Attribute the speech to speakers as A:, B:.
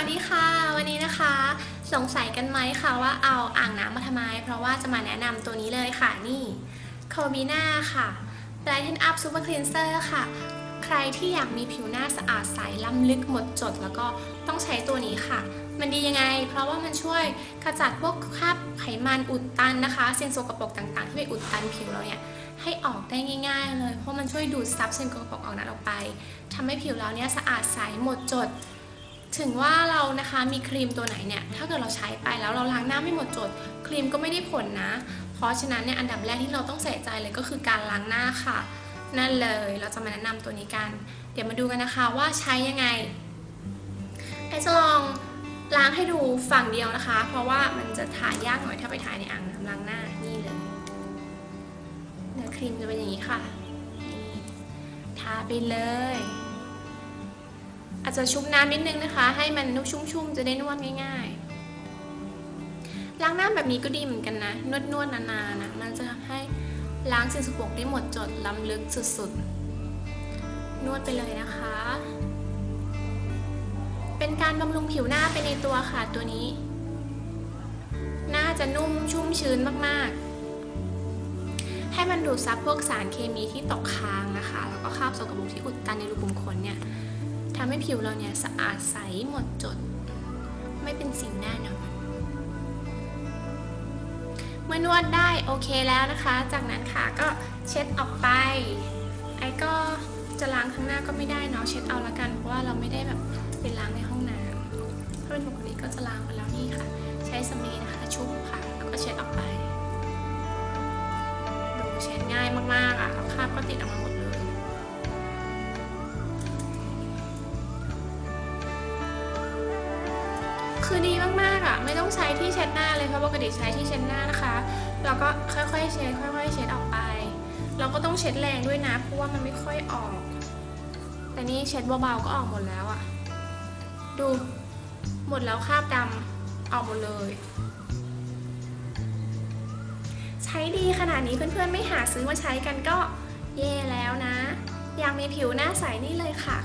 A: วัสดีค่ะ วันนี้นะคะ สงสัยกันไหมคะว่าเอาอ่างน้ำมาทำไม เพราะว่าจะมาแนะนำตัวนี้เลยค่ะนี่ c o b i n a ค่ะ Brighten Up Super Cleanser ค่ะ ใครที่อยากมีผิวหน้าสะอาดใสล้ำลึกหมดจด แล้วก็ต้องใช้ตัวนี้ค่ะ มันดียังไง เพราะว่ามันช่วยขจัดพวกคราบไขมันอุดตันนะคะสิ่งสกระปกต่างๆ ที่ไปอุดตันผิวเราเนี่ยให้ออกได้ง่าย ๆ เลย เพราะมันช่วยดูดซับสิ่งสกระปกออกนั้นออกไปทำให้ผิวเราเนี่ยสะอาดใสหมดจด ถึงว่าเรานะคะมีครีมตัวไหนเนี่ยถ้าเกิดเราใช้ไปแล้วเราล้างหน้าไม่หมดจด ครีมก็ไม่ได้ผลนะ เพราะฉะนั้นเนี่ยอันดับแรกที่เราต้องใส่ใจเลยก็คือการล้างหน้าค่ะ นั่นเลยเราจะมาแนะนำตัวนี้กัน เดี๋ยวมาดูกันนะคะว่าใช้ยังไงไอจะลองล้างให้ดูฝั่งเดียวนะคะ เพราะว่ามันจะถ่ายยากหน่อยถ้าไปถ่ายในอ่างน้ำล้างหน้านี่เลยเนื้อครีมจะเป็นอย่างนี้ค่ะทาไปเลย อาจจะชุบน้ำนิดนึงนะคะ ให้มันนุ่มชุ่มๆจะได้นวดง่ายๆ ล้างหน้าแบบนี้ก็ดีเหมือนกันนะ นวดๆนานๆนะมันจะให้ล้างสิ่งสกปรกได้หมดจดล้ำลึกสุดๆ นวดไปเลยนะคะ เป็นการบำรุงผิวหน้าไปในตัวค่ะตัวนี้ หน่าจะนุ่มชุ่มชื้นมากๆให้มันดูดซับพวกสารเคมีที่ตกค้างนะคะ แล้วก็คราบสกปรกที่อุดตันในรูขุมขนเนี่ย ทำให้ผิวเราเนี่ยสะอาดใสหมดจด ไม่เป็นสิ่งแน่นอนเมื่อนวดได้โอเคแล้วนะคะ จากนั้นค่ะก็เช็ดออกไป ไอ้ก็จะล้างข้างหน้าก็ไม่ได้เนาะเช็ดเอาละกันเพราะว่าเราไม่ได้แบบไปล้างในห้องน้ำถ้าเป็นปกติก็จะล้างไปแล้วนี่ค่ะ ใช้สำลีนะคะชุบค่ะแล้วก็เช็ดออกไปดูเช็ดง่ายมากๆอะแล้วคราบก็ติดออกมาหมด คือดีมากๆอะ ไม่ต้องใช้ที่เช็ดหน้าเลยเพราะปกติใช้ที่เช็ดหน้านะคะแล้วก็ค่อยๆเช็ดค่อยๆเช็ดออกไป เราก็ต้องเช็ดแรงด้วยนะ เพราะว่ามันไม่ค่อยออก แต่นี่เช็ดเบาๆก็ออกหมดแล้วอะ ดูหมดแล้วคราบดำออกหมดเลย ใช้ดีขนาดนี้เพื่อนๆไม่หาซื้อมาใช้กันก็เย่แล้วนะ อยากมีผิวหน้าใสนี่เลยค่ะ